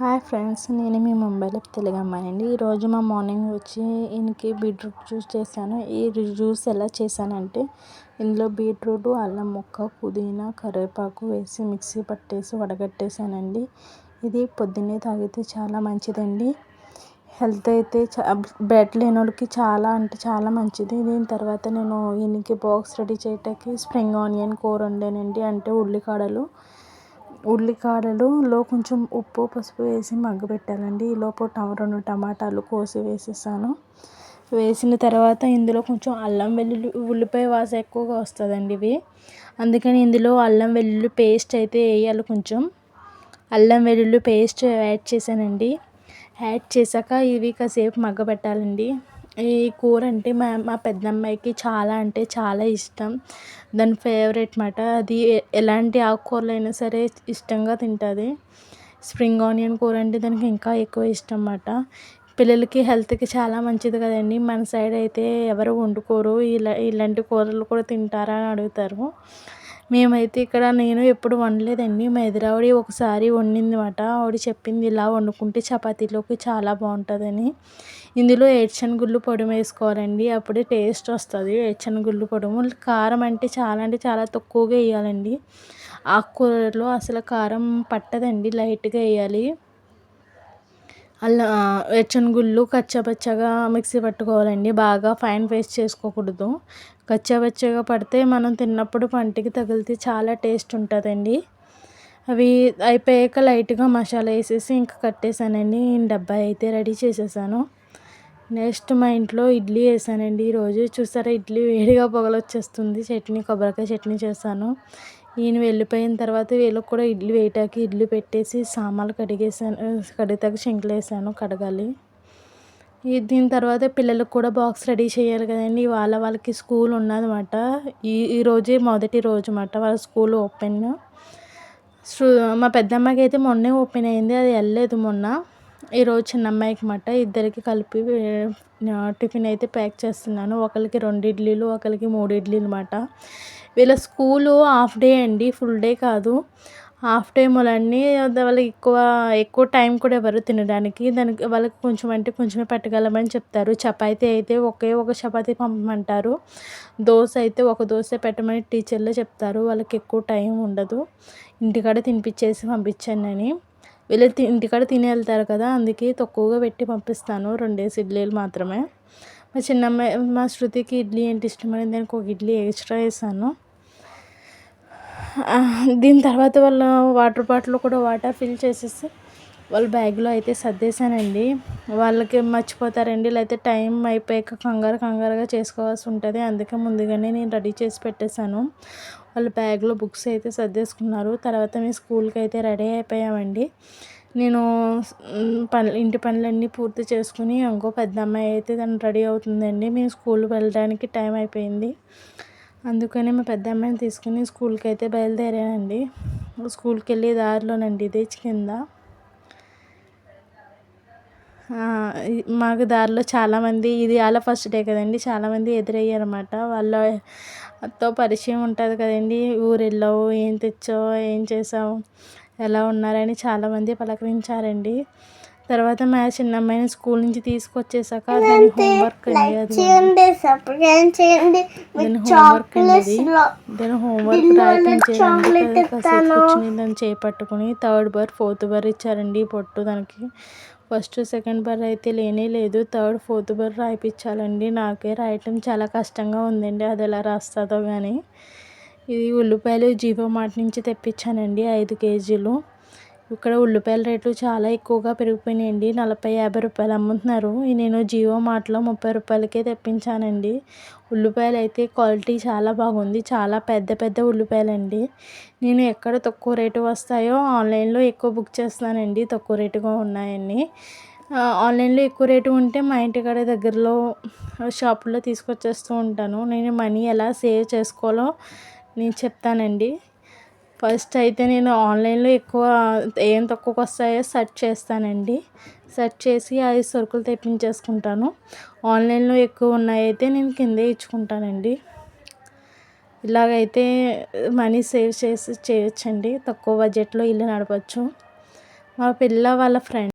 Hi friends నేను మీ ముంబైలో తెలుగు అమ్మాయినండి ఈరోజు మా మార్నింగ్ వచ్చి ఈయనకి బీట్రూట్ జ్యూస్ చేశాను. ఈ జ్యూస్ ఎలా చేశానంటే ఇందులో బీట్రూట్ అల్లం ముక్క పుదీనా కరివేపాకు వేసి మిక్సీ పట్టేసి వడగట్టేసానండి ఇది పొద్దున్నే తాగితే చాలా మంచిదండి. హెల్త్ అయితే చా బ్లడ్ లేని వాళ్ళకి చాలా అంటే చాలా మంచిది. దీని తర్వాత నేను ఈయనకి బాక్స్ రెడీ చేయటానికి స్ప్రింగ్ ఆనియన్ కూర వండానండి అంటే ఉల్లికాడలు. ఉల్లికాడలులో కొంచెం ఉప్పు పసుపు వేసి మగ్గబెట్టాలండి ఈలోపు రెండు టమాటాలు కోసి వేసేసాను. వేసిన తర్వాత ఇందులో కొంచెం అల్లం వెల్లుల్లి ఉల్లిపాయ వాసన ఎక్కువగా వస్తుందండి ఇవి. అందుకని ఇందులో అల్లం వెల్లుల్లి పేస్ట్ అయితే వేయాలి కొంచెం. అల్లం వెల్లుల్లి పేస్ట్ యాడ్ చేశానండి. యాడ్ చేశాక ఇవి కాసేపు మగ్గబెట్టాలండి ఈ కూర అంటే మా మా పెద్దమ్మాయికి చాలా అంటే చాలా ఇష్టం. దాని ఫేవరెట్ మాట అది ఎలాంటి ఆకుకూరలైనా సరే ఇష్టంగా తింటుంది. స్ప్రింగ్ ఆనియన్ కూర అంటే దానికి ఇంకా ఎక్కువ ఇష్టం అన్నమాట పిల్లలకి హెల్త్కి చాలా మంచిది కదండి. మన సైడ్ అయితే ఎవరు వండుకోరు. ఇలా ఇలాంటి కూరలు కూడా తింటారా అని అడుగుతారు. మేమైతే ఇక్కడ నేను ఎప్పుడు వండలేదండి. మా ఎదురావిడ ఒకసారి వండింది మాట ఆవిడ చెప్పింది ఇలా వండుకుంటే చపాతీలోకి చాలా బాగుంటుందని. ఇందులో ఏడ్చనగుళ్ళు పొడుము వేసుకోవాలండి. అప్పుడే టేస్ట్ వస్తుంది. ఏడ్చనగుళ్ళు పొడుము. కారం అంటే చాలా అంటే చాలా తక్కువగా వేయాలండి. ఆకుకూరలో అసలు కారం పట్టదండి. లైట్గా వేయాలి. అల్లా వేరుశనగుళ్ళు కచ్చాపచ్చాగా మిక్సీ పట్టుకోవాలండి. బాగా ఫైన్ పేస్ట్ చేసుకోకూడదు. కచ్చాపచ్చాగా పడితే మనం తిన్నప్పుడు పంటికి తగిలితే చాలా టేస్ట్ ఉంటుందండి. అవి అయిపోయాక లైట్గా మసాలా వేసేసి ఇంకా కట్టేసానండి. డబ్బా అయితే రెడీ చేసేసాను. నెక్స్ట్ మా ఇంట్లో ఇడ్లీ వేసానండి. ఈరోజు చూసారా ఇడ్లీ వేడిగా పొగలు వచ్చేస్తుంది చట్నీ కొబ్బరికాయ చట్నీ చేశాను. ఈయన వెళ్ళిపోయిన తర్వాత వీళ్ళకి కూడా ఇడ్లీ వేయటానికి ఇడ్లీ పెట్టేసి సామాన్లు కడిగేసాను కడిగితే శంకులేసాను వేసాను కడగాలి. దీని తర్వాత పిల్లలకు కూడా బాక్స్ రెడీ చేయాలి కదండి. వాళ్ళ వాళ్ళకి స్కూల్ ఉన్నదన్నమాట. ఈ ఈరోజే మొదటి రోజు అన్నమాట వాళ్ళ స్కూల్ ఓపెన్. మా పెద్దమ్మకి అయితే మొన్నే ఓపెన్ అయింది. అది వెళ్ళలేదు మొన్న. ఈరోజు చిన్న అమ్మాయికి మాట ఇద్దరికి కలిపి టిఫిన్ అయితే ప్యాక్ చేస్తున్నాను. ఒకరికి రెండు ఇడ్లీలు ఒకరికి మూడు ఇడ్లీలు అన్నమాట వీళ్ళ స్కూలు హాఫ్ డే అండి ఫుల్ డే కాదు. హాఫ్ డే మూలన్నీ వాళ్ళకి ఎక్కువ ఎక్కువ టైం కూడా ఎవరు తినడానికి. దానికి వాళ్ళకి కొంచెం అంటే కొంచెమే పెట్టగలమని చెప్తారు. చపాతీ అయితే ఒకే ఒక చపాతీ పంపమంటారు. దోశ అయితే ఒక దోశ పెట్టమని టీచర్లే చెప్తారు. వాళ్ళకి ఎక్కువ టైం ఉండదు. ఇంటికాడ తినిపించేసి పంపించాను నేను. వీళ్ళు ఇంటికాడ తిని వెళ్తారు కదా అందుకే తక్కువగా పెట్టి పంపిస్తాను. రెండేసి ఇడ్లీలు మాత్రమే. మా చిన్నమ్మాయి మా శృతికి ఇడ్లీ అంటే ఇష్టమని దానికి ఒక ఇడ్లీ ఎక్స్ట్రా వేసాను. దీని తర్వాత వాళ్ళ వాటర్ బాటిల్ కూడా వాటర్ ఫిల్ చేసేసి వాళ్ళ బ్యాగ్లో అయితే సర్దేశానండి. వాళ్ళకి మర్చిపోతారండి. లేకపోతే టైం అయిపోయాక కంగారు కంగారుగా చేసుకోవాల్సి ఉంటుంది. అందుకే ముందుగానే నేను రెడీ చేసి పెట్టేశాను. వాళ్ళ బ్యాగ్లో బుక్స్ అయితే సర్దేసుకున్నారు. తర్వాత మేము స్కూల్కి అయితే రెడీ అయిపోయామండి. నేను పనులు ఇంటి పనులన్నీ పూర్తి చేసుకుని ఇంకో పెద్ద అమ్మాయి అయితే తను రెడీ అవుతుందండి. మేము స్కూల్ వెళ్ళడానికి టైం అయిపోయింది. అందుకని మా పెద్ద అమ్మాయిని తీసుకుని స్కూల్కి అయితే బయలుదేరానండి. స్కూల్కి వెళ్ళే దారిలోనండి. ఇదే కింద. మాకు దారిలో చాలామంది ఇది వాళ్ళ ఫస్ట్ డే కదండి చాలామంది ఎదురయ్యారు అన్నమాట వాళ్ళతో పరిచయం ఉంటుంది కదండి ఊరు వెళ్ళావు ఏం తెచ్చావు ఏం చేసావు ఎలా ఉన్నారని చాలామంది పలకరించారండి. తర్వాత మా చిన్న అమ్మాయిని స్కూల్ నుంచి తీసుకొచ్చేసాక దాని హోంవర్క్ దాని హోంవర్క్ దాని హోంవర్క్ దాన్ని చేపట్టుకుని థర్డ్ బర్ ఫోర్త్ బర్ ఇచ్చారండి పొట్టు దానికి ఫస్ట్ సెకండ్ బార్ అయితే లేనే లేదు. థర్డ్ ఫోర్త్ బార్ రాయిపించాలండి నాకే రాయటం చాలా కష్టంగా ఉందండి. అది ఎలా రాస్తుందో కానీ ఇది ఉల్లిపాయలు జీవో మార్ట్ నుంచి తెప్పించానండి ఐదు కేజీలు. ఇక్కడ ఉల్లిపాయల రేట్లు చాలా ఎక్కువగా పెరిగిపోయినాయండి. నలభై యాభై రూపాయలు అమ్ముతున్నారు. నేను జియో మార్ట్లో ముప్పై రూపాయలకే తెప్పించానండి. ఉల్లిపాయలు అయితే క్వాలిటీ చాలా బాగుంది. చాలా పెద్ద పెద్ద ఉల్లిపాయలండి. నేను ఎక్కడ తక్కువ రేటు వస్తాయో ఆన్లైన్లో ఎక్కువ బుక్ చేస్తానండి తక్కువ రేటుగా ఉన్నాయని ఆన్లైన్లో ఎక్కువ రేటు ఉంటే మా ఇంటికాడ దగ్గరలో షాపుల్లో తీసుకొచ్చేస్తూ ఉంటాను. నేను మనీ ఎలా సేవ్ చేసుకోవాలో నేను చెప్తానండి. ఫస్ట్ అయితే నేను ఆన్లైన్లో ఎక్కువ ఏం తక్కువకి వస్తాయో సెర్చ్ చేస్తానండి. సెర్చ్ చేసి అవి సరుకులు తెప్పించేసుకుంటాను. ఆన్లైన్లో ఎక్కువ ఉన్నాయి అయితే నేను కిందే ఇచ్చుకుంటానండి. ఇలాగైతే మనీ సేవ్ చేసి చేయొచ్చండి. తక్కువ బడ్జెట్లో ఇల్లు నడపచ్చు. మా పిల్ల వాళ్ళ ఫ్రెండ్